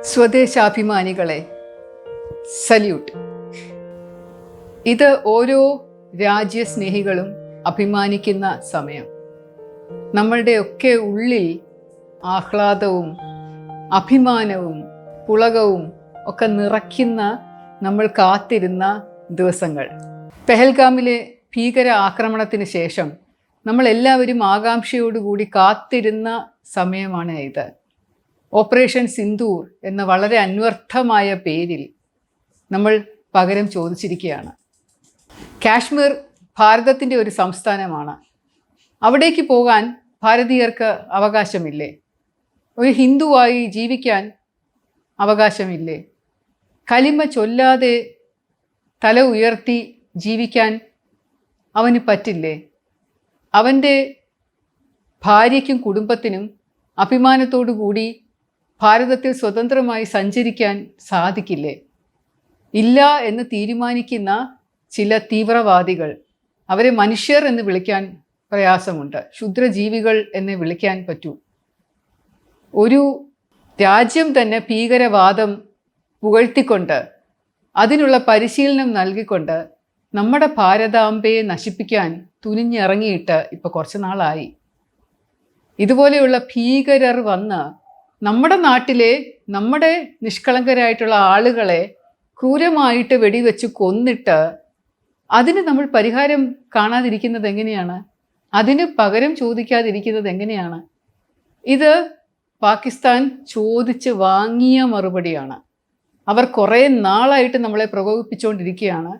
സ്വദേശാഭിമാനികളെ salute. ഇത് ഓരോ രാജ്യസ്നേഹികളും അഭിമാനിക്കുന്ന സമയം. നമ്മളുടെയൊക്കെ ഉള്ളിൽ ആഹ്ലാദവും അഭിമാനവും പുളകവും ഒക്കെ നിറയ്ക്കുന്ന നമ്മൾ കാത്തിരുന്ന ദിവസങ്ങൾ. പെഹൽഗാമിലെ ഭീകര ആക്രമണത്തിന് ശേഷം നമ്മളെല്ലാവരും ആകാംക്ഷയോടുകൂടി കാത്തിരുന്ന സമയമാണ് ഇത്. ഓപ്പറേഷൻ സിന്ദൂർ എന്ന വളരെ അന്വർത്ഥമായ പേരിൽ നമ്മൾ പകരം ചോദിച്ചിരിക്കുകയാണ്. കാശ്മീർ ഭാരതത്തിന്റെ ഒരു സംസ്ഥാനമാണ്. അവിടേക്ക് പോകാൻ ഭാരതീയർക്ക് അവകാശമില്ലേ? ഒരു ഹിന്ദുവായി ജീവിക്കാൻ അവകാശമില്ലേ? കലിമ ചൊല്ലാതെ തല ഉയർത്തി ജീവിക്കാൻ അവന് പറ്റില്ലേ? അവന്റെ ഭാര്യയ്ക്കും കുടുംബത്തിനും അഭിമാനത്തോടു കൂടി ഭാരതത്തിൽ സ്വതന്ത്രമായി സഞ്ചരിക്കാൻ സാധിക്കില്ലേ? ഇല്ല എന്ന് തീരുമാനിക്കുന്ന ചില തീവ്രവാദികൾ. അവരെ മനുഷ്യർ എന്ന് വിളിക്കാൻ പ്രയാസമുണ്ട്. ക്ഷുദ്രജീവികൾ എന്ന് വിളിക്കാൻ പറ്റൂ. ഒരു രാജ്യം തന്നെ ഭീകരവാദം പുകഴ്ത്തിക്കൊണ്ട് അതിനുള്ള പരിശീലനം നൽകിക്കൊണ്ട് നമ്മുടെ ഭാരതാംബയെ നശിപ്പിക്കാൻ തുനിഞ്ഞിറങ്ങിയിട്ട് ഇപ്പോൾ കുറച്ച് നാളായി. ഇതുപോലെയുള്ള ഭീകരർ വന്ന് നമ്മുടെ നാട്ടിലെ നമ്മുടെ നിഷ്കളങ്കരായിട്ടുള്ള ആളുകളെ ക്രൂരമായിട്ട് വെടിവെച്ച് കൊന്നിട്ട് അതിന് നമ്മൾ പരിഹാരം കാണാതിരിക്കുന്നത് എങ്ങനെയാണ്? അതിന് പകരം ചോദിക്കാതിരിക്കുന്നത് എങ്ങനെയാണ്? ഇത് പാകിസ്ഥാൻ ചോദിച്ച് വാങ്ങിയ മറുപടിയാണ്. അവർ കുറേ നാളായിട്ട് നമ്മളെ പ്രകോപിപ്പിച്ചുകൊണ്ടിരിക്കുകയാണ്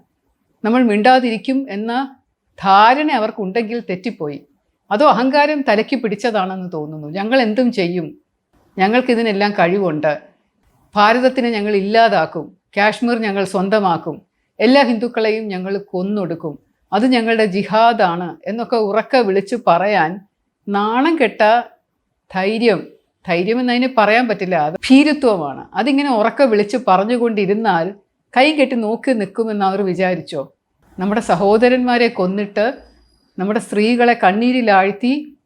നമ്മൾ മിണ്ടാതിരിക്കും എന്ന ധാരണ അവർക്കുണ്ടെങ്കിൽ തെറ്റിപ്പോയി. അതോ അഹങ്കാരം തലയ്ക്ക് പിടിച്ചതാണെന്ന് തോന്നുന്നു. ഞങ്ങൾ എന്തും ചെയ്യും. ഞങ്ങൾക്കിതിനെല്ലാം കഴിവുണ്ട്. ഭാരതത്തിനെ ഞങ്ങൾ ഇല്ലാതാക്കും. കാശ്മീർ ഞങ്ങൾ സ്വന്തമാക്കും. എല്ലാ ഹിന്ദുക്കളെയും ഞങ്ങൾ കൊന്നൊടുക്കും. അത് ഞങ്ങളുടെ ജിഹാദാണ് എന്നൊക്കെ ഉറക്ക വിളിച്ചു പറയാൻ നാണം കെട്ട ധൈര്യം ധൈര്യം എന്നതിന് പറയാൻ പറ്റില്ല. അത് ഭീരുത്വമാണ്. അതിങ്ങനെ ഉറക്കെ വിളിച്ച് പറഞ്ഞുകൊണ്ടിരുന്നാൽ കൈ കെട്ടി നോക്കി നിൽക്കുമെന്ന് അവർ വിചാരിച്ചോ? നമ്മുടെ സഹോദരന്മാരെ കൊന്നിട്ട് നമ്മുടെ സ്ത്രീകളെ കണ്ണീരിലാഴ്ത്തി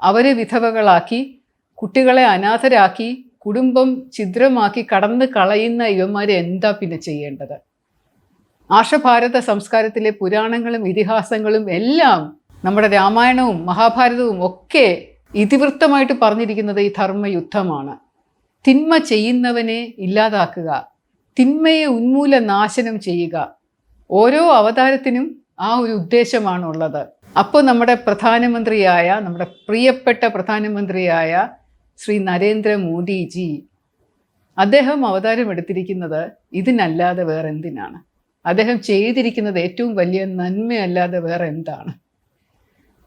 അവരെ വിധവകളാക്കി കുട്ടികളെ അനാഥരാക്കി കുടുംബം ഛിദ്രമാക്കി കടന്നു കളയുന്ന ഇവന്മാരെ എന്താ പിന്നെ ചെയ്യേണ്ടത്? ആർഷഭാരത സംസ്കാരത്തിലെ പുരാണങ്ങളും ഇതിഹാസങ്ങളും എല്ലാം നമ്മുടെ രാമായണവും മഹാഭാരതവും ഒക്കെ ഇതിവൃത്തമായിട്ട് പറഞ്ഞിരിക്കുന്നത് ഈ ധർമ്മയുദ്ധമാണ്. തിന്മ ചെയ്യുന്നവനെ ഇല്ലാതാക്കുക തിന്മയെ ഉന്മൂല നാശനം ചെയ്യുക. ഓരോ അവതാരത്തിനും ആ ഒരു ഉദ്ദേശമാണുള്ളത്. അപ്പോൾ നമ്മുടെ പ്രധാനമന്ത്രിയായ നമ്മുടെ പ്രിയപ്പെട്ട പ്രധാനമന്ത്രിയായ ശ്രീ നരേന്ദ്ര മോദിജി അദ്ദേഹം അവതാരം എടുത്തിരിക്കുന്നത് ഇതിനല്ലാതെ വേറെ എന്തിനാണ് അദ്ദേഹം ചെയ്തിരിക്കുന്നത് ഏറ്റവും വലിയ നന്മയല്ലാതെ വേറെ എന്താണ്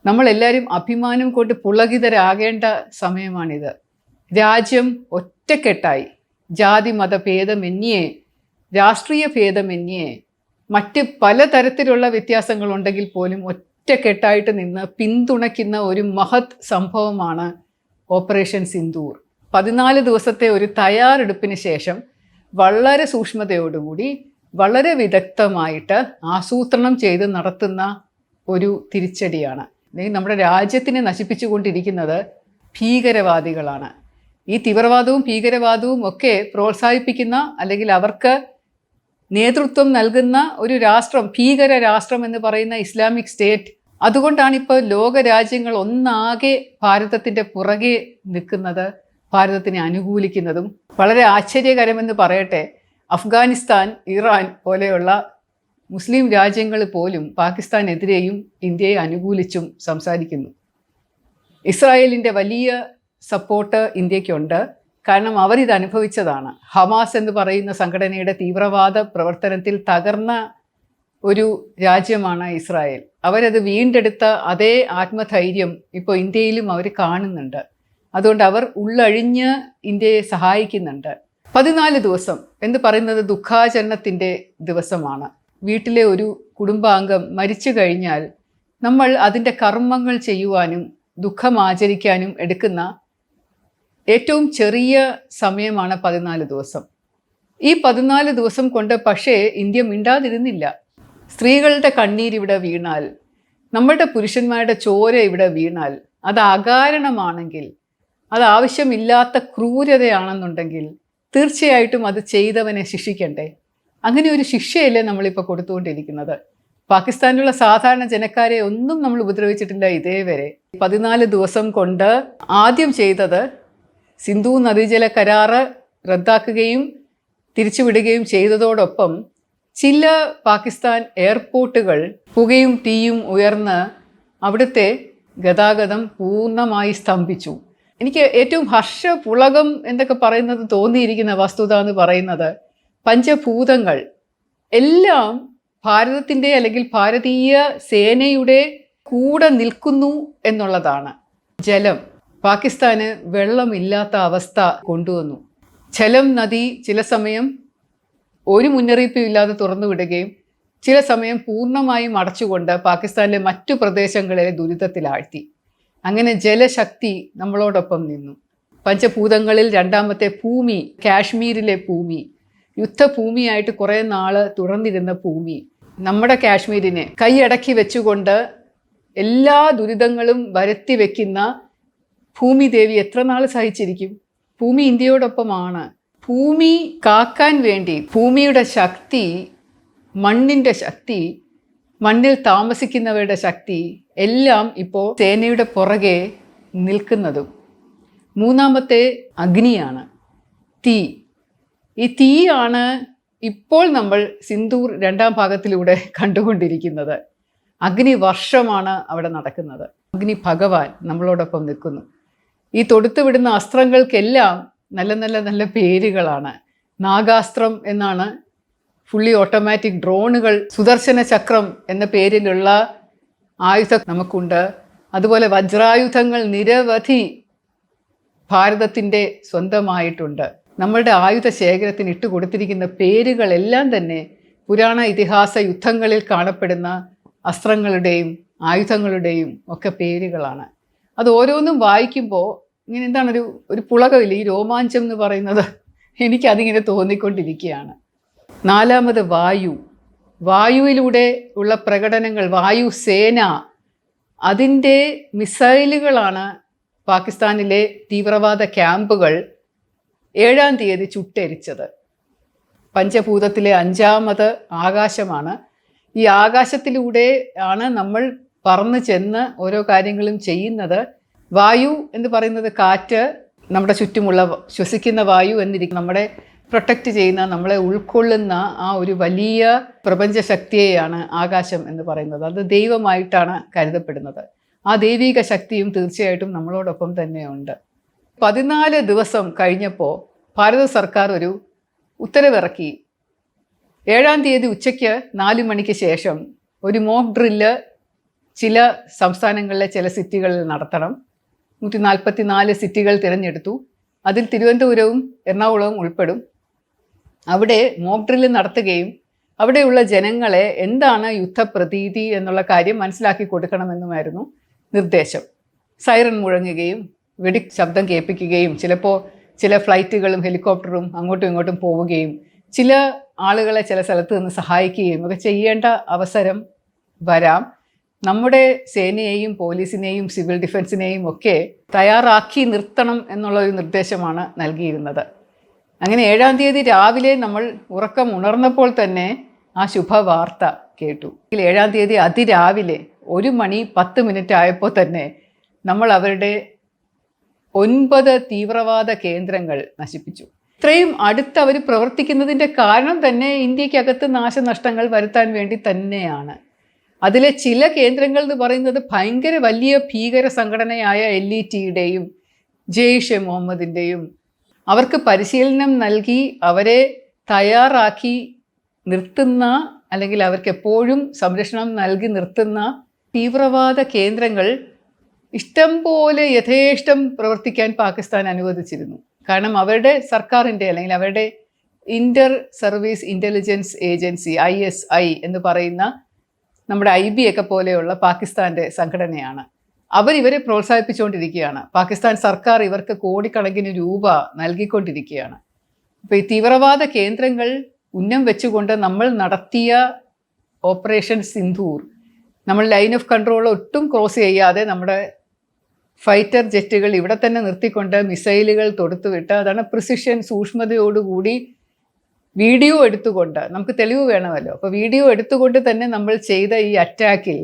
നമ്മളെല്ലാവരും അഭിമാനം കൊണ്ട് പുളകിതരാകേണ്ട സമയമാണിത്. രാജ്യം ഒറ്റക്കെട്ടായി. ജാതി മത ഭേദമന്യേ രാഷ്ട്രീയ ഭേദമെന്യേ മറ്റ് പലതരത്തിലുള്ള വ്യത്യാസങ്ങളുണ്ടെങ്കിൽ പോലും ഒറ്റക്കെട്ടായിട്ട് നിന്ന് പിന്തുണയ്ക്കുന്ന ഒരു മഹത് സംഭവമാണ് ഓപ്പറേഷൻ സിന്ദൂർ. പതിനാല് ദിവസത്തെ ഒരു തയ്യാറെടുപ്പിന് ശേഷം വളരെ സൂക്ഷ്മതയോടുകൂടി വളരെ വിദഗ്ധമായിട്ട് ആസൂത്രണം ചെയ്ത് നടത്തുന്ന ഒരു തിരിച്ചടിയാണ്. നമ്മുടെ രാജ്യത്തിനെ നശിപ്പിച്ചുകൊണ്ടിരിക്കുന്നത് ഭീകരവാദികളാണ്. ഈ തീവ്രവാദവും ഭീകരവാദവും ഒക്കെ പ്രോത്സാഹിപ്പിക്കുന്ന അല്ലെങ്കിൽ അവർക്ക് നേതൃത്വം നൽകുന്ന ഒരു രാഷ്ട്രം ഭീകര രാഷ്ട്രം എന്ന് പറയുന്ന ഇസ്ലാമിക് സ്റ്റേറ്റ് അതുകൊണ്ടാണ് ഇപ്പോൾ ലോകരാജ്യങ്ങൾ ഒന്നാകെ ഭാരതത്തിന്റെ പുറകെ നിൽക്കുന്നത് ഭാരതത്തിനെ അനുകൂലിക്കുന്നതും. വളരെ ആശ്ചര്യകരമെന്ന് പറയട്ടെ അഫ്ഗാനിസ്ഥാൻ ഇറാൻ പോലെയുള്ള മുസ്ലിം രാജ്യങ്ങൾ പോലും പാകിസ്ഥാനെതിരെയും ഇന്ത്യയെ അനുകൂലിച്ചും സംസാരിക്കുന്നു. ഇസ്രായേലിന്റെ വലിയ സപ്പോർട്ട് ഇന്ത്യക്കുണ്ട് കാരണം അവരിത് അനുഭവിച്ചതാണ് ഹമാസ് എന്ന് പറയുന്ന സംഘടനയുടെ തീവ്രവാദ പ്രവർത്തനത്തിൽ തകർന്ന ഒരു രാജ്യമാണ് ഇസ്രായേൽ. അവരത് വീണ്ടെടുത്ത അതേ ആത്മധൈര്യം ഇപ്പോൾ ഇന്ത്യയിലും അവർ കാണുന്നുണ്ട്. അതുകൊണ്ട് അവർ ഉള്ളഴിഞ്ഞ് ഇന്ത്യയെ സഹായിക്കുന്നുണ്ട്. പതിനാല് ദിവസം എന്ന് പറയുന്നത് ദുഃഖാചരണത്തിന്റെ ദിവസമാണ്. വീട്ടിലെ ഒരു കുടുംബാംഗം മരിച്ചു കഴിഞ്ഞാൽ നമ്മൾ അതിന്റെ കർമ്മങ്ങൾ ചെയ്യുവാനും ദുഃഖം ആചരിക്കാനും എടുക്കുന്ന ഏറ്റവും ചെറിയ സമയമാണ് പതിനാല് ദിവസം. ഈ പതിനാല് ദിവസം കൊണ്ട് പക്ഷേ ഇന്ത്യ മിണ്ടാതിരുന്നില്ല. സ്ത്രീകളുടെ കണ്ണീർ ഇവിടെ വീണാൽ നമ്മളുടെ പുരുഷന്മാരുടെ ചോര ഇവിടെ വീണാൽ അത് അകാരണമാണെങ്കിൽ അത് ആവശ്യമില്ലാത്ത ക്രൂരതയാണെന്നുണ്ടെങ്കിൽ തീർച്ചയായിട്ടും അത് ചെയ്തവനെ ശിക്ഷിക്കണ്ടേ? അങ്ങനെ ഒരു ശിക്ഷയല്ലേ നമ്മളിപ്പോൾ കൊടുത്തുകൊണ്ടിരിക്കുന്നത്. പാകിസ്ഥാനിലുള്ള സാധാരണ ജനക്കാരെ ഒന്നും നമ്മൾ ഉപദ്രവിച്ചിട്ടില്ല ഇതേവരെ. പതിനാല് ദിവസം കൊണ്ട് ആദ്യം ചെയ്തത് സിന്ധു നദീജല കരാറ് റദ്ദാക്കുകയും തിരിച്ചുവിടുകയും ചെയ്തതോടൊപ്പം ചില പാകിസ്ഥാൻ എയർപോർട്ടുകൾ പുകയും തീയും ഉയർന്ന് അവിടുത്തെ ഗതാഗതം പൂർണമായി സ്തംഭിച്ചു. എനിക്ക് ഏറ്റവും ഹർഷപുളകം എന്നൊക്കെ പറയുന്നത് തോന്നിയിരിക്കുന്ന വസ്തുത എന്ന് പറയുന്നത് പഞ്ചഭൂതങ്ങൾ. എല്ലാം ഭാരതത്തിന്റെ അല്ലെങ്കിൽ ഭാരതീയ സേനയുടെ കൂടെ നിൽക്കുന്നു എന്നുള്ളതാണ്. ജലം. പാകിസ്ഥാന് വെള്ളമില്ലാത്ത അവസ്ഥ കൊണ്ടുവന്നു. ജലം നദി ചില സമയം ഒരു മുന്നറിയിപ്പും ഇല്ലാതെ തുറന്നു വിടുകയും ചില സമയം പൂർണമായും അടച്ചുകൊണ്ട് പാകിസ്ഥാനിലെ മറ്റു പ്രദേശങ്ങളെ ദുരിതത്തിലാഴ്ത്തി. അങ്ങനെ ജലശക്തി നമ്മളോടൊപ്പം നിന്നു. പഞ്ചഭൂതങ്ങളിൽ രണ്ടാമത്തെ ഭൂമി കാശ്മീരിലെ ഭൂമി. യുദ്ധഭൂമിയായിട്ട് കുറേ നാൾ തുറന്നിരുന്ന ഭൂമി. നമ്മുടെ കാശ്മീരിനെ കൈയടക്കി വെച്ചുകൊണ്ട് എല്ലാ ദുരിതങ്ങളും വരുത്തി വെക്കുന്ന ഭൂമി ദേവി എത്ര നാൾ സഹിച്ചിരിക്കും? ഭൂമി ഇന്ത്യയോടൊപ്പമാണ്. ഭൂമി കാക്കാൻ വേണ്ടി ഭൂമിയുടെ ശക്തി മണ്ണിന്റെ ശക്തി മണ്ണിൽ താമസിക്കുന്നവരുടെ ശക്തി എല്ലാം ഇപ്പോൾ സേനയുടെ പുറകെ നിൽക്കുന്നതും. മൂന്നാമത്തെ അഗ്നിയാണ് തീ. ഈ തീയാണ് ഇപ്പോൾ നമ്മൾ സിന്ദൂർ രണ്ടാം ഭാഗത്തിലൂടെ കണ്ടുകൊണ്ടിരിക്കുന്നത്. അഗ്നി വർഷമാണ് അവിടെ നടക്കുന്നത്. അഗ്നി ഭഗവാൻ നമ്മളോടൊപ്പം നിൽക്കുന്നു. ഈ തൊടുത്തുവിടുന്ന അസ്ത്രങ്ങൾക്കെല്ലാം നല്ല നല്ല നല്ല പേരുകളാണ്. നാഗാസ്ത്രം എന്നാണ് ഫുള്ളി ഓട്ടോമാറ്റിക് ഡ്രോണുകൾ സുദർശന ചക്രം എന്ന പേരിലുള്ള ആയുധം നമുക്കുണ്ട്. അതുപോലെ വജ്രായുധങ്ങൾ നിരവധി ഭാരതത്തിന്റെ സ്വന്തമായിട്ടുണ്ട്. നമ്മളുടെ ആയുധ ശേഖരത്തിന് ഇട്ട് കൊടുത്തിരിക്കുന്ന പേരുകളെല്ലാം തന്നെ പുരാണ ഇതിഹാസ യുദ്ധങ്ങളിൽ കാണപ്പെടുന്ന അസ്ത്രങ്ങളുടെയും ആയുധങ്ങളുടെയും ഒക്കെ പേരുകളാണ്. അത് ഓരോന്നും വായിക്കുമ്പോൾ ഇങ്ങനെ എന്താണ് ഒരു ഒരു പുളകമില്ല ഈ രോമാഞ്ചം എന്ന് പറയുന്നത് എനിക്കതിങ്ങനെ തോന്നിക്കൊണ്ടിരിക്കുകയാണ്. നാലാമത് വായു. വായുവിലൂടെ ഉള്ള പ്രകടനങ്ങൾ വായുസേന അതിന്റെ മിസൈലുകളാണ് പാകിസ്ഥാനിലെ തീവ്രവാദ ക്യാമ്പുകൾ ഏഴാം തീയതി ചുട്ടെരിച്ചത്. പഞ്ചഭൂതത്തിലെ അഞ്ചാമത് ആകാശമാണ്. ഈ ആകാശത്തിലൂടെ ആണ് നമ്മൾ പറന്ന് ചെന്ന് ഓരോ കാര്യങ്ങളും ചെയ്യുന്നത്. വായു എന്ന് പറയുന്നത് കാറ്റ് നമ്മുടെ ചുറ്റുമുള്ള ശ്വസിക്കുന്ന വായു എന്നിരിക്കും. നമ്മുടെ പ്രൊട്ടക്റ്റ് ചെയ്യുന്ന നമ്മളെ ഉൾക്കൊള്ളുന്ന ആ ഒരു വലിയ പ്രപഞ്ച ശക്തിയെയാണ് ആകാശം എന്ന് പറയുന്നത്. അത് ദൈവമായിട്ടാണ് കരുതപ്പെടുന്നത്. ആ ദൈവിക ശക്തിയും തീർച്ചയായിട്ടും നമ്മളോടൊപ്പം തന്നെയുണ്ട് പതിനാല് ദിവസം കഴിഞ്ഞപ്പോൾ ഭാരത സർക്കാർ ഒരു ഉത്തരവിറക്കി. ഏഴാം തീയതി ഉച്ചയ്ക്ക് നാല് മണിക്ക് ശേഷം ഒരു മോക്ക് ഡ്രില്ല് ചില സംസ്ഥാനങ്ങളിലെ ചില സിറ്റികളിൽ നടത്തണം. നൂറ്റി നാൽപ്പത്തി നാല് സിറ്റികൾ തിരഞ്ഞെടുത്തു. അതിൽ തിരുവനന്തപുരവും എറണാകുളവും ഉൾപ്പെടും. അവിടെ മോക്ക് ഡ്രില്ല് നടത്തുകയും അവിടെയുള്ള ജനങ്ങളെ എന്താണ് യുദ്ധപ്രതീതി എന്നുള്ള കാര്യം മനസ്സിലാക്കി കൊടുക്കണമെന്നുമായിരുന്നു നിർദ്ദേശം. സൈറൺ മുഴങ്ങുകയും വെടി ശബ്ദം കേൾപ്പിക്കുകയും ചിലപ്പോൾ ചില ഫ്ലൈറ്റുകളും ഹെലികോപ്റ്ററും അങ്ങോട്ടും ഇങ്ങോട്ടും പോവുകയും ചില ആളുകളെ ചില സ്ഥലത്ത് നിന്ന് സഹായിക്കുകയും ഒക്കെ ചെയ്യേണ്ട അവസരം വരാം. നമ്മുടെ സേനയെയും പോലീസിനെയും സിവിൽ ഡിഫൻസിനെയും ഒക്കെ തയ്യാറാക്കി നിർത്തണം എന്നുള്ള ഒരു നിർദ്ദേശമാണ് നൽകിയിരുന്നത്. അങ്ങനെ ഏഴാം തീയതി രാവിലെ നമ്മൾ ഉറക്കം ഉണർന്നപ്പോൾ തന്നെ ആ ശുഭവാർത്ത കേട്ടു. ഏഴാം തീയതി അതിരാവിലെ ഒരു മണി പത്ത് മിനിറ്റ് ആയപ്പോൾ തന്നെ നമ്മൾ അവരുടെ ഒൻപത് തീവ്രവാദ കേന്ദ്രങ്ങൾ നശിപ്പിച്ചു. ഇത്രയും അടുത്ത് അവർ പ്രവർത്തിക്കുന്നതിന്റെ കാരണം തന്നെ ഇന്ത്യക്കകത്ത് നാശനഷ്ടങ്ങൾ വരുത്താൻ വേണ്ടി തന്നെയാണ്. അതിലെ ചില കേന്ദ്രങ്ങൾ എന്ന് പറയുന്നത് ഭയങ്കര വലിയ ഭീകര സംഘടനയായ എൽ ഇ ടിയുടെയും ജെയ്ഷെ മുഹമ്മദിന്റെയും അവർക്ക് പരിശീലനം നൽകി അവരെ തയ്യാറാക്കി നിർത്തുന്ന അല്ലെങ്കിൽ അവർക്ക് എപ്പോഴും സംരക്ഷണം നൽകി നിർത്തുന്ന തീവ്രവാദ കേന്ദ്രങ്ങൾ ഇഷ്ടം പോലെ യഥേഷ്ടം പ്രവർത്തിക്കാൻ പാകിസ്ഥാൻ അനുവദിച്ചിരുന്നു. കാരണം അവരുടെ സർക്കാരിന്റെ അല്ലെങ്കിൽ അവരുടെ inter service intelligence agency I S I എന്ന് പറയുന്ന നമ്മുടെ ഐ ബി ഒക്കെ പോലെയുള്ള പാകിസ്ഥാന്റെ സംഘടനയാണ്. അവർ ഇവരെ പ്രോത്സാഹിപ്പിച്ചുകൊണ്ടിരിക്കുകയാണ്. പാകിസ്ഥാൻ സർക്കാർ ഇവർക്ക് കോടിക്കണക്കിന് രൂപ നൽകിക്കൊണ്ടിരിക്കുകയാണ്. അപ്പോൾ ഈ തീവ്രവാദ കേന്ദ്രങ്ങൾ ഉന്നം വെച്ചുകൊണ്ട് നമ്മൾ നടത്തിയ ഓപ്പറേഷൻ സിന്ധൂർ നമ്മൾ ലൈൻ ഓഫ് കൺട്രോൾ ഒട്ടും ക്രോസ് ചെയ്യാതെ നമ്മുടെ ഫൈറ്റർ ജെറ്റുകൾ ഇവിടെ തന്നെ നിർത്തിക്കൊണ്ട് മിസൈലുകൾ തൊടുത്തുവിട്ട് അതാണ് പ്രിസിഷൻ സൂക്ഷ്മതയോടുകൂടി വീഡിയോ എടുത്തുകൊണ്ട് നമുക്ക് തെളിവ് വേണമല്ലോ. അപ്പോൾ വീഡിയോ എടുത്തുകൊണ്ട് തന്നെ നമ്മൾ ചെയ്ത ഈ അറ്റാക്കിൽ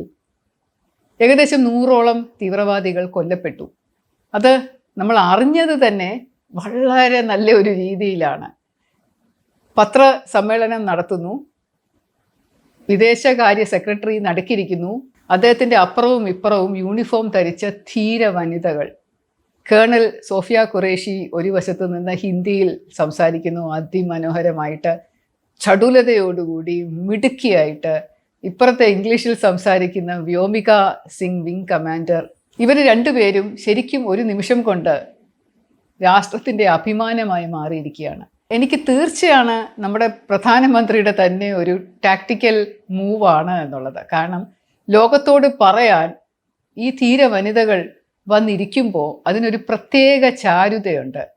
ഏകദേശം നൂറോളം തീവ്രവാദികൾ കൊല്ലപ്പെട്ടു. അത് നമ്മൾ അറിഞ്ഞത് തന്നെ വളരെ നല്ല ഒരു രീതിയിലാണ്. പത്ര സമ്മേളനം നടത്തുന്നു. വിദേശകാര്യ സെക്രട്ടറി നടക്കിയിരിക്കുന്നു അദ്ദേഹത്തിന്റെ അപ്പുറവും ഇപ്പുറവും യൂണിഫോം ധരിച്ച ധീര വനിതകൾ കേണൽ സോഫിയ ഖുറേഷി ഒരു വശത്ത് നിന്ന് ഹിന്ദിയിൽ സംസാരിക്കുന്നു. അതിമനോഹരമായിട്ട് ചടുലതയോടുകൂടി മിടുക്കിയായിട്ട് ഇപ്പുറത്തെ ഇംഗ്ലീഷിൽ സംസാരിക്കുന്ന വ്യോമിക സിംഗ് വിംഗ് കമാൻഡർ. ഇവർ രണ്ടുപേരും ശരിക്കും ഒരു നിമിഷം കൊണ്ട് രാഷ്ട്രത്തിന്റെ അഭിമാനമായി മാറിയിരിക്കുകയാണ്. എനിക്ക് തീർച്ചയാണ് നമ്മുടെ പ്രധാനമന്ത്രിയുടെ തന്നെ ഒരു ടാക്ടിക്കൽ മൂവാണ് എന്നുള്ളത്. കാരണം ലോകത്തോട് പറയാൻ ഈ ധീര വനിതകൾ വന്നിരിക്കുമ്പോൾ അതിനൊരു പ്രത്യേക ചാരുതയുണ്ട്.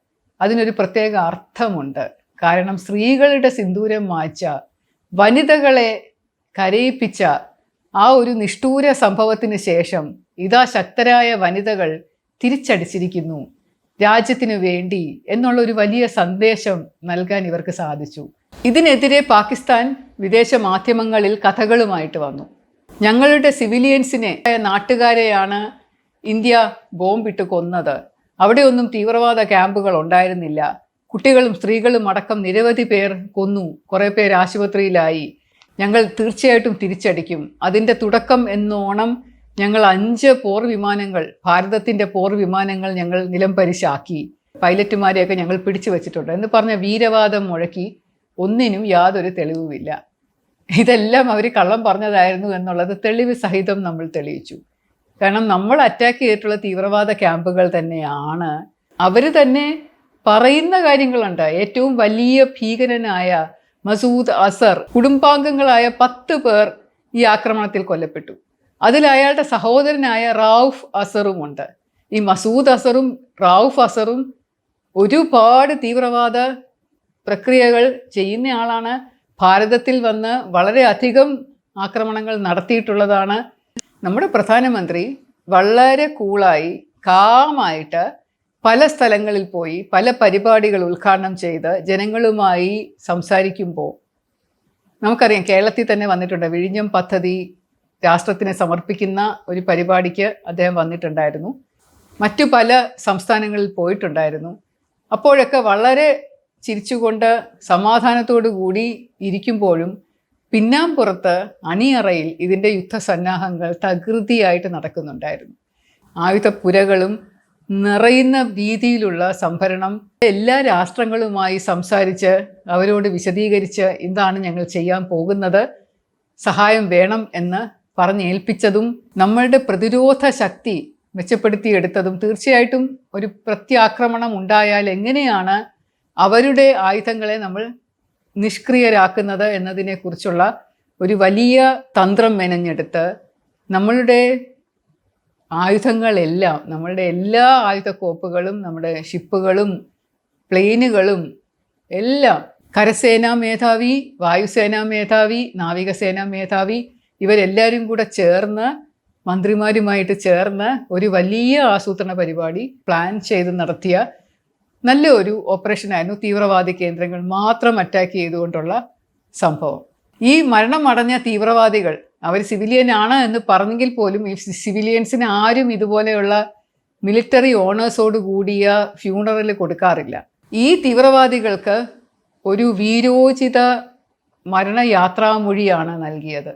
അതിനൊരു പ്രത്യേക അർത്ഥമുണ്ട്. കാരണം സ്ത്രീകളുടെ സിന്ദൂരം മായ്ച്ച വനിതകളെ കരയിപ്പിച്ച ആ ഒരു നിഷ്ഠൂര സംഭവത്തിന് ശേഷം ഇതാ ശക്തരായ വനിതകൾ തിരിച്ചടിച്ചിരിക്കുന്നു. രാജ്യത്തിനു വേണ്ടി എന്നുള്ള ഒരു വലിയ സന്ദേശം നൽകാൻ ഇവർക്ക് സാധിച്ചു. ഇതിനെതിരെ പാകിസ്ഥാൻ വിദേശ മാധ്യമങ്ങളിൽ കഥകളുമായിട്ട് വന്നു. ഞങ്ങളുടെ സിവിലിയൻസിനെ നാട്ടുകാരെയാണ് ഇന്ത്യ ബോംബിട്ട് കൊന്നത്. അവിടെയൊന്നും തീവ്രവാദ ക്യാമ്പുകൾ ഉണ്ടായിരുന്നില്ല. കുട്ടികളും സ്ത്രീകളും അടക്കം നിരവധി പേർ കൊന്നു. കുറേ പേർ ആശുപത്രിയിലായി. ഞങ്ങൾ തീർച്ചയായിട്ടും തിരിച്ചടിക്കും. അതിന്റെ തുടക്കം എന്നോണം ഞങ്ങൾ അഞ്ച് പോർ വിമാനങ്ങൾ ഭാരതത്തിന്റെ പോർ വിമാനങ്ങൾ ഞങ്ങൾ നിലംപരിശാക്കി പൈലറ്റുമാരെയൊക്കെ ഞങ്ങൾ പിടിച്ചു വച്ചിട്ടുണ്ട്. എന്ന് പറഞ്ഞ വീരവാദം മുഴക്കി ഒന്നിനും യാതൊരു തെളിവുമില്ല. ഇതെല്ലാം അവർ കള്ളം പറഞ്ഞതായിരുന്നു എന്നുള്ളത് തെളിവ് സഹിതം നമ്മൾ തെളിയിച്ചു. കാരണം നമ്മൾ അറ്റാക്ക് ചെയ്തിട്ടുള്ള തീവ്രവാദ ക്യാമ്പുകൾ തന്നെയാണ്. അവർ തന്നെ പറയുന്ന കാര്യങ്ങളുണ്ട്. ഏറ്റവും വലിയ ഭീകരനായ മസൂദ് അസർ കുടുംബാംഗങ്ങളായ പത്ത് പേർ ഈ ആക്രമണത്തിൽ കൊല്ലപ്പെട്ടു. അതിൽ അയാളുടെ സഹോദരനായ റൌഫ് അസറും ഉണ്ട്. ഈ മസൂദ് അസറും റാവുഫ് അസറും ഒരുപാട് തീവ്രവാദ പ്രക്രിയകൾ ചെയ്യുന്ന ആളാണ്. ഭാരതത്തിൽ വന്ന് വളരെയധികം ആക്രമണങ്ങൾ നടത്തിയിട്ടുള്ളതാണ്. നമ്മുടെ പ്രധാനമന്ത്രി വളരെ കൂളായി കാമായിട്ട് പല സ്ഥലങ്ങളിൽ പോയി പല പരിപാടികൾ ഉദ്ഘാടനം ചെയ്ത് ജനങ്ങളുമായി സംസാരിക്കുമ്പോൾ നമുക്കറിയാം കേരളത്തിൽ തന്നെ വന്നിട്ടുണ്ട്. വിഴിഞ്ഞം പദ്ധതി രാഷ്ട്രത്തിന് സമർപ്പിക്കുന്ന ഒരു പരിപാടിക്ക് അദ്ദേഹം വന്നിട്ടുണ്ടായിരുന്നു. മറ്റു പല സംസ്ഥാനങ്ങളിൽ പോയിട്ടുണ്ടായിരുന്നു. അപ്പോഴൊക്കെ വളരെ ചിരിച്ചുകൊണ്ട് സമാധാനത്തോടു കൂടി ഇരിക്കുമ്പോഴും പിന്നാമ്പുറത്ത് അണിയറയിൽ ഇതിന്റെ യുദ്ധസന്നാഹങ്ങൾ തകൃതിയായിട്ട് നടക്കുന്നുണ്ടായിരുന്നു. ആയുധപ്പുരകളും നിറയുന്ന രീതിയിലുള്ള സംഭരണം എല്ലാ രാഷ്ട്രങ്ങളുമായി സംസാരിച്ച് അവരോട് വിശദീകരിച്ച് എന്താണ് ഞങ്ങൾ ചെയ്യാൻ പോകുന്നത് സഹായം വേണം എന്ന് പറഞ്ഞേൽപ്പിച്ചതും നമ്മളുടെ പ്രതിരോധ ശക്തി മെച്ചപ്പെടുത്തിയെടുത്തതും തീർച്ചയായിട്ടും ഒരു പ്രത്യാക്രമണം ഉണ്ടായാൽ എങ്ങനെയാണ് അവരുടെ ആയുധങ്ങളെ നമ്മൾ നിഷ്ക്രിയരാക്കുന്നത് എന്നതിനെക്കുറിച്ചുള്ള ഒരു വലിയ തന്ത്രം മെനഞ്ഞെടുത്ത് നമ്മളുടെ ആയുധങ്ങളെല്ലാം നമ്മളുടെ എല്ലാ ആയുധക്കോപ്പുകളും നമ്മുടെ ഷിപ്പുകളും പ്ലെയിനുകളും എല്ലാം കരസേനാ മേധാവി വായുസേനാ മേധാവി നാവികസേനാ മേധാവി ഇവരെല്ലാവരും കൂടെ ചേർന്ന് മന്ത്രിമാരുമായിട്ട് ചേർന്ന് ഒരു വലിയ ആസൂത്രണ പരിപാടി പ്ലാൻ ചെയ്ത് നടത്തിയ നല്ല ഒരു ഓപ്പറേഷനായിരുന്നു തീവ്രവാദി കേന്ദ്രങ്ങൾ മാത്രം അറ്റാക്ക് ചെയ്തുകൊണ്ടുള്ള സംഭവം. ഈ മരണമടഞ്ഞ തീവ്രവാദികൾ അവർ സിവിലിയൻ ആണ് എന്ന് പറഞ്ഞെങ്കിൽ പോലും ഈ സിവിലിയൻസിന് ആരും ഇതുപോലെയുള്ള മിലിറ്ററി ഓണേഴ്സോട് കൂടിയ ഫ്യൂണറൽ കൊടുക്കാറില്ല. ഈ തീവ്രവാദികൾക്ക് ഒരു വീരോചിത മരണയാത്രാമൊഴിയാണ് നൽകിയത്.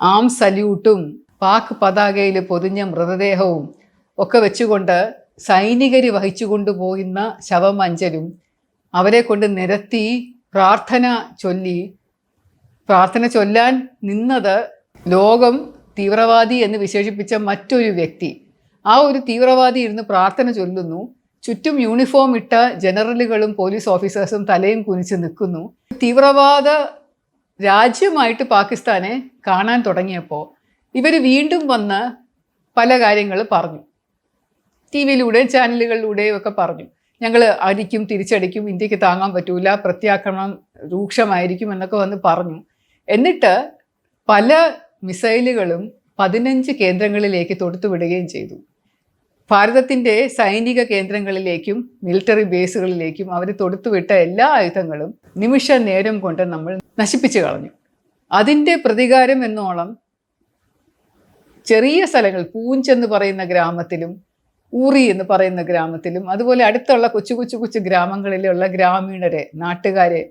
ആം സല്യൂട്ടും പാക് പതാകയിൽ പൊതിഞ്ഞ മൃതദേഹവും ഒക്കെ വെച്ചുകൊണ്ട് സൈനികർ വഹിച്ചു കൊണ്ടുപോകുന്ന ശവമഞ്ചലും അവരെ കൊണ്ട് നിരത്തി പ്രാർത്ഥന ചൊല്ലി. പ്രാർത്ഥന ചൊല്ലാൻ നിന്നത് ലോകം തീവ്രവാദി എന്ന് വിശേഷിപ്പിച്ച മറ്റൊരു വ്യക്തി. ആ ഒരു തീവ്രവാദി ഇരുന്ന് പ്രാർത്ഥന ചൊല്ലുന്നു. ചുറ്റും യൂണിഫോം ഇട്ട ജനറലുകളും പോലീസ് ഓഫീസേഴ്സും തലയും കുനിച്ച് നിൽക്കുന്നു. തീവ്രവാദ രാജ്യമായിട്ട് പാകിസ്ഥാനെ കാണാൻ തുടങ്ങിയപ്പോൾ ഇവർ വീണ്ടും വന്ന് പല കാര്യങ്ങൾ പറഞ്ഞു. ടി വിയിലൂടെ ചാനലുകളിലൂടെയും ഒക്കെ പറഞ്ഞു. ഞങ്ങൾ അടിക്കും തിരിച്ചടിക്കും ഇന്ത്യയ്ക്ക് താങ്ങാൻ പറ്റൂല പ്രത്യാക്രമണം രൂക്ഷമായിരിക്കും എന്നൊക്കെ വന്ന് പറഞ്ഞു. എന്നിട്ട് പല മിസൈലുകളും പതിനഞ്ച് കേന്ദ്രങ്ങളിലേക്ക് തൊടുത്തുവിടുകയും ചെയ്തു. ഭാരതത്തിന്റെ സൈനിക കേന്ദ്രങ്ങളിലേക്കും മിലിറ്ററി ബേസുകളിലേക്കും അവർ തൊടുത്തുവിട്ട എല്ലാ ആയുധങ്ങളും നിമിഷ നേരം കൊണ്ട് നമ്മൾ നശിപ്പിച്ചു കളഞ്ഞു. അതിന്റെ പ്രതികാരം എന്നോളം ചെറിയ സ്ഥലങ്ങൾ പൂഞ്ചെന്ന് പറയുന്ന ഗ്രാമത്തിലും ഊറി എന്ന് പറയുന്ന ഗ്രാമത്തിലും അതുപോലെ അടുത്തുള്ള കൊച്ചു കൊച്ചു കൊച്ചു ഗ്രാമങ്ങളിലുള്ള ഗ്രാമീണരെ നാട്ടുകാരെ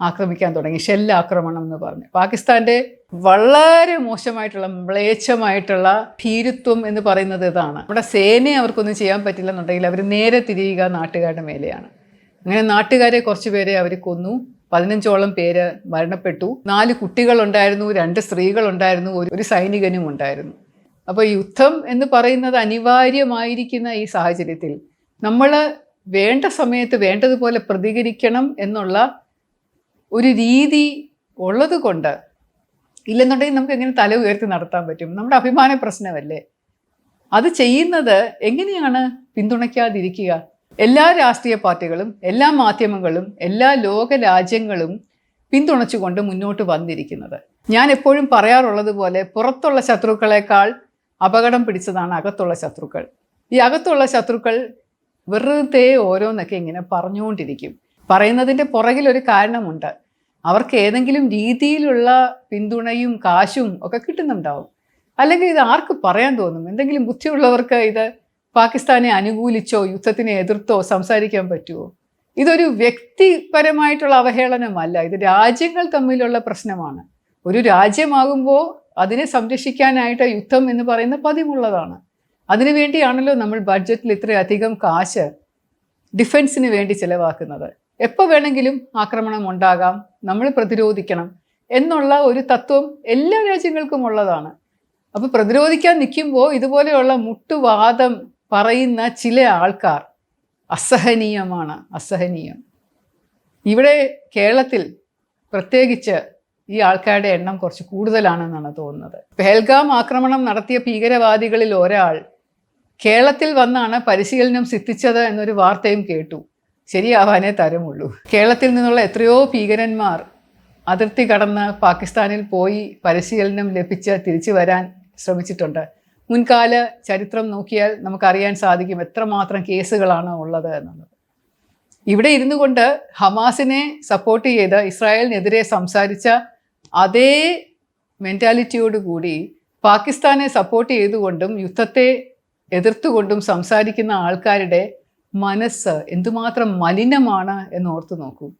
ആക്രമിക്കാൻ തുടങ്ങി. ഷെല്ലാക്രമണം എന്ന് പറഞ്ഞു. പാകിസ്ഥാന്റെ വളരെ മോശമായിട്ടുള്ള മ്ലേച്ഛമായിട്ടുള്ള ഭീരുത്വം എന്ന് പറയുന്നത് ഇതാണ്. നമ്മുടെ സേനയെ അവർക്കൊന്നും ചെയ്യാൻ പറ്റില്ല എന്നുണ്ടെങ്കിൽ അവർ നേരെ തിരിയുക നാട്ടുകാരുടെ മേലെയാണ്. അങ്ങനെ നാട്ടുകാരെ കുറച്ച് പേരെ അവർ കൊന്നു. പതിനഞ്ചോളം പേര് മരണപ്പെട്ടു. നാല് കുട്ടികളുണ്ടായിരുന്നു രണ്ട് സ്ത്രീകളുണ്ടായിരുന്നു ഒരു സൈനികനും ഉണ്ടായിരുന്നു. അപ്പോൾ യുദ്ധം എന്ന് പറയുന്നത് അനിവാര്യമായിരിക്കുന്ന ഈ സാഹചര്യത്തിൽ നമ്മൾ വേണ്ട സമയത്ത് വേണ്ടതുപോലെ പ്രതികരിക്കണം എന്നുള്ള ഒരു രീതി ഉള്ളത് കൊണ്ട് ഇല്ലെന്നുണ്ടെങ്കിൽ നമുക്ക് എങ്ങനെ തല ഉയർത്തി നടത്താൻ പറ്റും? നമ്മുടെ അഭിമാന പ്രശ്നമല്ലേ? അത് ചെയ്യുന്നത് എങ്ങനെയാണ് പിന്തുണയ്ക്കാതിരിക്കുക? എല്ലാ രാഷ്ട്രീയ പാർട്ടികളും എല്ലാ മാധ്യമങ്ങളും എല്ലാ ലോക രാജ്യങ്ങളും പിന്തുണച്ചുകൊണ്ട് മുന്നോട്ട് വന്നിരിക്കുന്നത്. ഞാൻ എപ്പോഴും പറയാറുള്ളത് പോലെ പുറത്തുള്ള ശത്രുക്കളെക്കാൾ അപകടം പിടിച്ചതാണ് അകത്തുള്ള ശത്രുക്കൾ. ഈ അകത്തുള്ള ശത്രുക്കൾ വെറുതെ ഓരോന്നൊക്കെ ഇങ്ങനെ പറഞ്ഞുകൊണ്ടിരിക്കും. പറയുന്നതിന്റെ പുറകിൽ ഒരു കാരണമുണ്ട്. അവർക്ക് ഏതെങ്കിലും രീതിയിലുള്ള പിന്തുണയും കാശും ഒക്കെ കിട്ടുന്നുണ്ടാവും. അല്ലെങ്കിൽ ഇത് ആർക്ക് പറയാൻ തോന്നും? എന്തെങ്കിലും ബുദ്ധിയുള്ളവർക്ക് ഇത് പാകിസ്ഥാനെ അനുകൂലിച്ചോ യുദ്ധത്തിനെ എതിർത്തോ സംസാരിക്കാൻ പറ്റുമോ ഇതൊരു വ്യക്തിപരമായിട്ടുള്ള അവഹേളനമല്ല. ഇത് രാജ്യങ്ങൾ തമ്മിലുള്ള പ്രശ്നമാണ്. ഒരു രാജ്യമാകുമ്പോൾ അതിനെ സംരക്ഷിക്കാനായിട്ട് യുദ്ധം എന്ന് പറയുന്ന പതിവുള്ളതാണ്. അതിനുവേണ്ടിയാണല്ലോ നമ്മൾ ബഡ്ജറ്റിൽ ഇത്രയധികം കാശ് ഡിഫൻസിന് വേണ്ടി ചിലവാക്കുന്നത്. എപ്പോൾ വേണമെങ്കിലും ആക്രമണം ഉണ്ടാകാം നമ്മൾ പ്രതിരോധിക്കണം എന്നുള്ള ഒരു തത്വം എല്ലാ രാജ്യങ്ങൾക്കും ഉള്ളതാണ്. അപ്പോൾ പ്രതിരോധിക്കാൻ നിൽക്കുമ്പോൾ ഇതുപോലെയുള്ള മുട്ടുവാദം പറയുന്ന ചില ആൾക്കാർ അസഹനീയമാണ് അസഹനീയം. ഇവിടെ കേരളത്തിൽ പ്രത്യേകിച്ച് ഈ ആൾക്കാരുടെ എണ്ണം കുറച്ച് കൂടുതലാണെന്നാണ് തോന്നുന്നത്. പെഹൽഗാം ആക്രമണം നടത്തിയ ഭീകരവാദികളിൽ ഒരാൾ കേരളത്തിൽ വന്നാണ് പരിശീലനം സിദ്ധിച്ചത് എന്നൊരു വാർത്തയും കേട്ടു. ശരിയാവാനേ തരമുള്ളൂ. കേരളത്തിൽ നിന്നുള്ള എത്രയോ ഭീകരന്മാർ അതിർത്തി കടന്ന് പാകിസ്ഥാനിൽ പോയി പരിശീലനം ലഭിച്ച് തിരിച്ചു വരാൻ ശ്രമിച്ചിട്ടുണ്ട്. മുൻകാല ചരിത്രം നോക്കിയാൽ നമുക്കറിയാൻ സാധിക്കും എത്രമാത്രം കേസുകളാണ് ഉള്ളത് എന്നുള്ളത്. ഇവിടെ ഇരുന്നു കൊണ്ട് ഹമാസിനെ സപ്പോർട്ട് ചെയ്ത് ഇസ്രായേലിനെതിരെ സംസാരിച്ച അതേ മെന്റാലിറ്റിയോടുകൂടി പാകിസ്ഥാനെ സപ്പോർട്ട് ചെയ്തുകൊണ്ടും യുദ്ധത്തെ എതിർത്തുകൊണ്ടും സംസാരിക്കുന്ന ആൾക്കാരുടെ മനസ്സ് എന്തുമാത്രം മലിനമാണ് എന്ന് ഓർത്തു നോക്കൂ.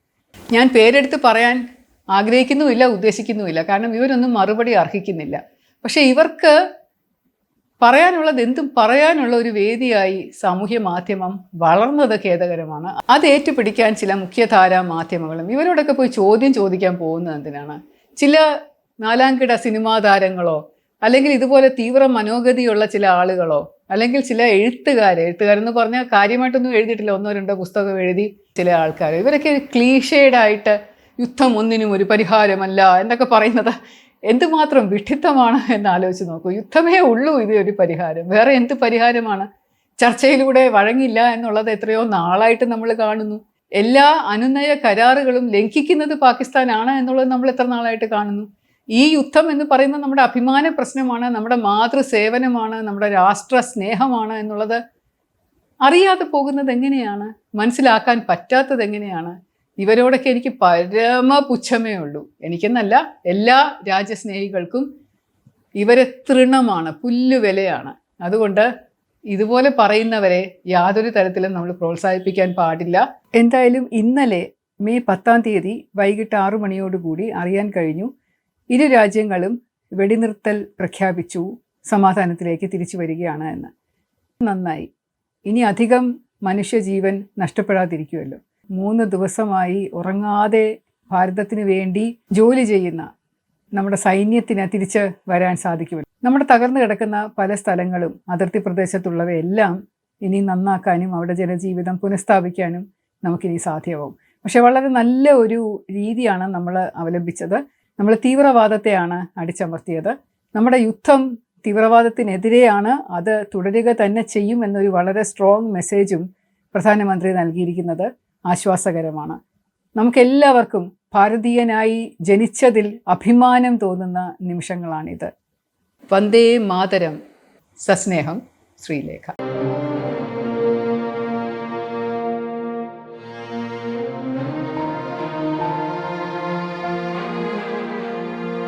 ഞാൻ പേരെടുത്ത് പറയാൻ ആഗ്രഹിക്കുന്നുമില്ല ഉദ്ദേശിക്കുന്നുമില്ല. കാരണം ഇവരൊന്നും മറുപടി അർഹിക്കുന്നില്ല. പക്ഷേ ഇവർക്ക് പറയാനുള്ളത് എന്തും പറയാനുള്ള ഒരു വേദിയായി സാമൂഹ്യ മാധ്യമം വളർന്നത് ഖേദകരമാണ്. അത് ഏറ്റുപിടിക്കാൻ ചില മുഖ്യധാരാ മാധ്യമങ്ങളും ഇവരോടൊക്കെ പോയി ചോദ്യം ചോദിക്കാൻ പോകുന്നത് എന്തിനാണ്? ചില നാലാംകിട സിനിമാ താരങ്ങളോ അല്ലെങ്കിൽ ഇതുപോലെ തീവ്ര മനോഗതിയുള്ള ചില ആളുകളോ അല്ലെങ്കിൽ ചില എഴുത്തുകാർ എഴുത്തുകാരെന്ന് പറഞ്ഞാൽ കാര്യമായിട്ടൊന്നും എഴുതിയിട്ടില്ല. ഒന്നോ രണ്ടോ പുസ്തകം എഴുതി ചില ആൾക്കാർ ഇവരൊക്കെ ക്ലീഷേഡായിട്ട് യുദ്ധം ഒന്നിനും ഒരു പരിഹാരമല്ല എന്നൊക്കെ പറയുന്നത് എന്തുമാത്രം വിഡിത്തമാണ് എന്ന് ആലോചിച്ച് നോക്കൂ. യുദ്ധമേ ഉള്ളൂ ഇത് ഒരു പരിഹാരം. വേറെ എന്ത് പരിഹാരമാണ്? ചർച്ചയിലൂടെ വഴങ്ങില്ല എന്നുള്ളത് എത്രയോ നാളായിട്ട് നമ്മൾ കാണുന്നു. എല്ലാ അനുനയ കരാറുകളും ലംഘിക്കുന്നത് പാകിസ്ഥാനാണ് എന്നുള്ളത് നമ്മൾ എത്ര നാളായിട്ട് കാണുന്നു. ഈ യുദ്ധം എന്ന് പറയുന്നത് നമ്മുടെ അഭിമാന പ്രശ്നമാണ് നമ്മുടെ മാതൃസേവനമാണ് നമ്മുടെ രാഷ്ട്ര സ്നേഹമാണ് എന്നുള്ളത് അറിയാതെ പോകുന്നത് എങ്ങനെയാണ്? മനസ്സിലാക്കാൻ പറ്റാത്തത് എങ്ങനെയാണ്? ഇവരോടൊക്കെ എനിക്ക് പരമപുച്ഛമേ ഉള്ളൂ. എനിക്കെന്നല്ല എല്ലാ രാജ്യസ്നേഹികൾക്കും ഇവരെ തൃണമാണ് പുല്ലുവിലയാണ്. അതുകൊണ്ട് ഇതുപോലെ പറയുന്നവരെ യാതൊരു തരത്തിലും നമ്മൾ പ്രോത്സാഹിപ്പിക്കാൻ പാടില്ല. എന്തായാലും ഇന്നലെ മെയ് പത്താം തീയതി വൈകിട്ട് ആറു മണിയോടുകൂടി അറിയാൻ കഴിഞ്ഞു. ഇരു രാജ്യങ്ങളും വെടിനിർത്തൽ പ്രഖ്യാപിച്ചു. സമാധാനത്തിലേക്ക് തിരിച്ചു വരികയാണ് എന്ന്. നന്നായി. ഇനി അധികം മനുഷ്യജീവൻ നഷ്ടപ്പെടാതിരിക്കുമല്ലോ. മൂന്ന് ദിവസമായി ഉറങ്ങാതെ ഭാരതത്തിന് വേണ്ടി ജോലി ചെയ്യുന്ന നമ്മുടെ സൈന്യത്തിന് തിരിച്ച് വരാൻ സാധിക്കുമല്ലോ. നമ്മുടെ തകർന്നു കിടക്കുന്ന പല സ്ഥലങ്ങളും അതിർത്തി പ്രദേശത്തുള്ളവയെല്ലാം ഇനി നന്നാക്കാനും അവിടെ ജനജീവിതം പുനഃസ്ഥാപിക്കാനും നമുക്കിനി സാധ്യമാവും. പക്ഷെ വളരെ നല്ല ഒരു രീതിയാണ് നമ്മൾ അവലംബിച്ചത്. നമ്മൾ തീവ്രവാദത്തെയാണ് അടിച്ചമർത്തിയത്. നമ്മുടെ യുദ്ധം തീവ്രവാദത്തിനെതിരെയാണ് അത് തുടരുക തന്നെ ചെയ്യും എന്നൊരു വളരെ സ്ട്രോങ് മെസ്സേജും പ്രധാനമന്ത്രി നൽകിയിരിക്കുന്നത് ആശ്വാസകരമാണ്. നമുക്കെല്ലാവർക്കും ഭാരതീയനായി ജനിച്ചതിൽ അഭിമാനം തോന്നുന്ന നിമിഷങ്ങളാണിത്. വന്ദേ മാതരം. സസ്നേഹം ശ്രീലേഖ.